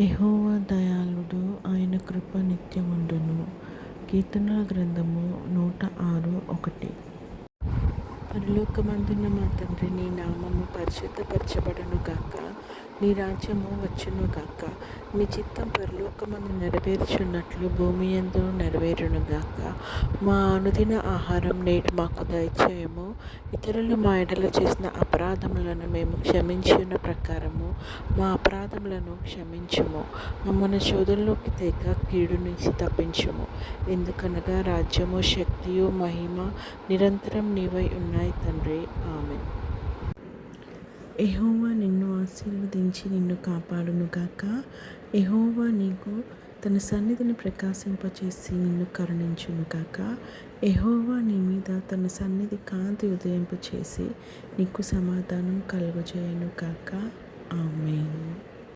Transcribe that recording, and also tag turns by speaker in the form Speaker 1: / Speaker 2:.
Speaker 1: యహోవా దయాళుడు ఆయన కృప నిత్యముండును. కీర్తనల గ్రంథము నూట ఆరు ఒకటి. పరలోకమందున్న మా తండ్రి నీ నామము పరిశుద్ధపరచబడును గాక. నీ రాజ్యము వచ్చును గాక. నీ చిత్తం పరలోకమందు నెరవేర్చున్నట్లు భూమి ఎందు నెరవేరును గాక. మా అనుదిన ఆహారం నేటి మాకు దయచేయము. ఇతరులు మా ఎడల చేసిన అపరాధములను మేము క్షమించిన ప్రకారము మా అపరాధములను క్షమించుము. మమ్మల్ని శోధనలోకి తెగ కీడు నుంచి తప్పించుము. ఎందుకనగా రాజ్యము శక్తియు మహిమ నిరంతరం నీవై ఉన్నాయి తండ్రి. ఆమె ఎహోవా నిన్ను ఆశీర్వదించి నిన్ను కాపాడును గాక. ఎహోవా నీకు తన సన్నిధిని ప్రకాశింపచేసి నిన్ను కరుణించును కాక. ఎహోవా నీ మీద తన సన్నిధి కాంతి ఉదయింపు చేసి నీకు సమాధానం కలుగజేయను కాక. ఆమె